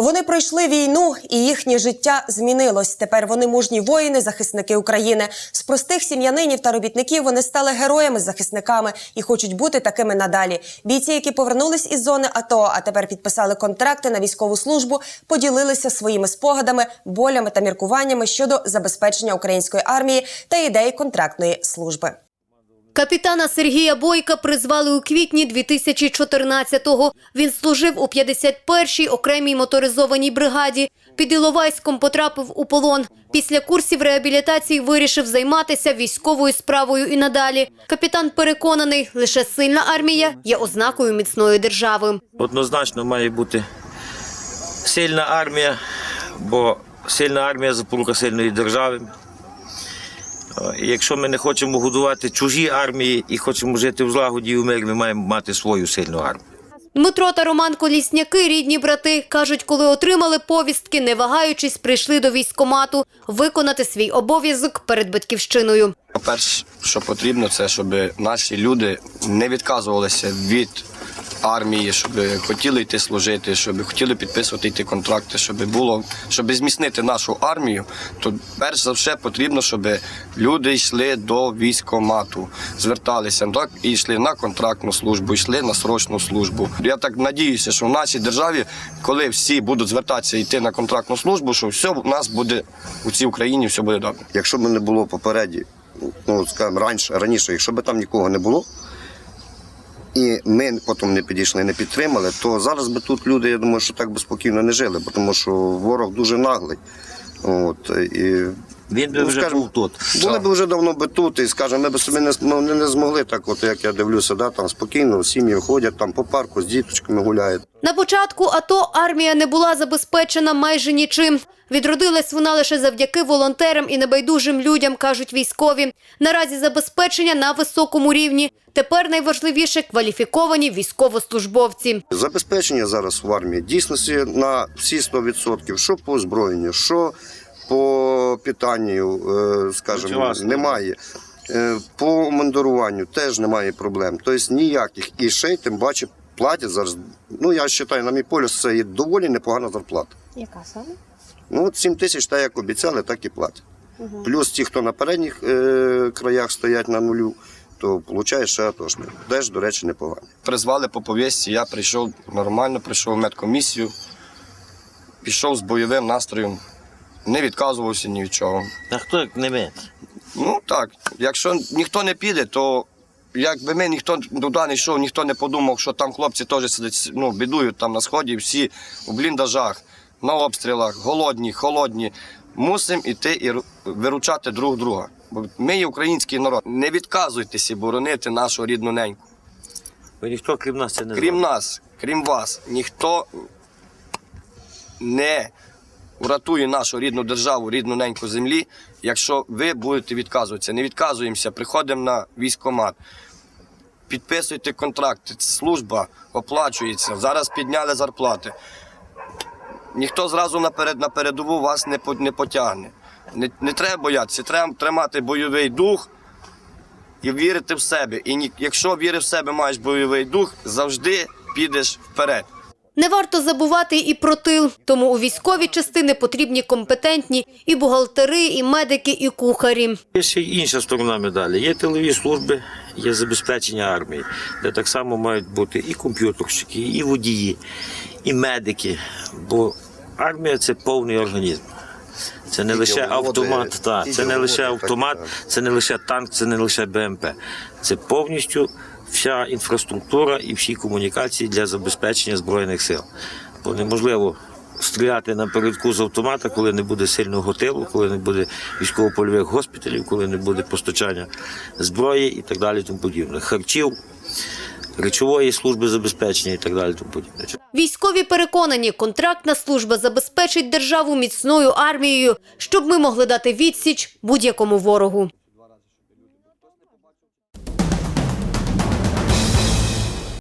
Вони пройшли війну, і їхнє життя змінилось. Тепер вони мужні воїни, захисники України. З простих сім'янинів та робітників вони стали героями-захисниками і хочуть бути такими надалі. Бійці, які повернулись із зони АТО, а тепер підписали контракти на військову службу, поділилися своїми спогадами, болями та міркуваннями щодо забезпечення української армії та ідей контрактної служби. Капітана Сергія Бойка призвали у квітні 2014-го. Він служив у 51-й окремій моторизованій бригаді. Під Іловайськом потрапив у полон. Після курсів реабілітації вирішив займатися військовою справою і надалі. Капітан переконаний, лише сильна армія є ознакою міцної держави. Однозначно має бути сильна армія, бо сильна армія запорука сильної держави. І Якщо ми не хочемо годувати чужі армії і хочемо жити в злагоді і в мирі, ми маємо мати свою сильну армію. Дмитро та Роман Колісняки, рідні брати, кажуть, коли отримали повістки, не вагаючись, прийшли до військкомату виконати свій обов'язок перед батьківщиною. Перше, що потрібно, це щоб наші люди не відказувалися від армії, щоб хотіли йти служити, щоб хотіли підписувати йти контракти, щоб було, щоб зміцнити нашу армію, то перш за все потрібно, щоб люди йшли до військкомату, зверталися так і йшли на контрактну службу, йшли на срочну службу. Я так надіюся, що в нашій державі, коли всі будуть звертатися йти на контрактну службу, що все в нас буде у цій Україні, все буде добре. Якщо б не було попереді, ну скажімо, раніше, раніше, якщо б там нікого не було, і ми потім не підійшли, не підтримали, то зараз би тут люди, я думаю, що так би спокійно не жили, тому що ворог дуже наглий. От, і, Він би Ну, вже скажімо, був тут. були б вже давно би тут, і скажімо, ми б собі не, ну, не, не змогли так, от як я дивлюся, да, там спокійно, сім'ї ходять там по парку з діточками гуляють. На початку АТО армія не була забезпечена майже нічим. Відродилась вона лише завдяки волонтерам і небайдужим людям, кажуть військові. Наразі забезпечення на високому рівні. Тепер найважливіше кваліфіковані військовослужбовці. Забезпечення зараз в армії дійсності на всі 100%, що по озброєнню, що по питанню, е, скажімо, немає. Е, По мандируванню теж немає проблем. Тобто ніяких. І ще й тим паче платять зараз. Ну я вважаю, на мій полюс це є доволі непогана зарплата. Яка саме? Ну от 7 тисяч, так як обіцяли, так і платять. Плюс ті, хто на передніх е, краях стоять на нулю, то получає ще атошник. Теж, до речі, непогано. призвали по повістці, я прийшов нормально, прийшов в медкомісію, пішов з бойовим настроєм, не відказувався ні від чого. А хто як не ми? Ну так, якщо ніхто не піде, то якби ми ніхто туди не йшов, ніхто не подумав, що там хлопці теж сидять, ну, бідують там на сході, всі у бліндажах, на обстрілах, голодні, холодні. Мусимо йти і виручати друг друга. Бо ми є український народ. Не відказуйтеся боронити нашу рідну неньку. Бо ніхто крім нас це не Крім нас, крім вас, ніхто не врятує нашу рідну державу, рідну неньку землі, якщо ви будете відказуватися. Не відказуємося, приходимо на військкомат. Підписуйте контракти, служба оплачується. Зараз підняли зарплати. Ніхто зразу наперед, на передову вас не, не потягне. Не, не треба боятися, треба тримати бойовий дух і вірити в себе. І ні, якщо віриш в себе, маєш бойовий дух, завжди підеш вперед. Не варто забувати і про тил, тому у військові частини потрібні компетентні і бухгалтери, і медики, і кухарі. Є ще й інша сторона медалі. Є тилові служби, є забезпечення армії, де так само мають бути і комп'ютерщики, і водії, і медики. Бо армія це повний організм. Це не лише автомат, та, це не лише автомат, це не лише танк, це не лише БМП. Це повністю вся інфраструктура і всі комунікації для забезпечення Збройних сил. Бо неможливо стріляти напередку з автомата, коли не буде сильного тилу, коли не буде військово-польових госпіталів, коли не буде постачання зброї і так далі. Тому подібне. Харчів, речової служби забезпечення і так далі. Тому подібне. Військові переконані, контрактна служба забезпечить державу міцною армією, щоб ми могли дати відсіч будь-якому ворогу.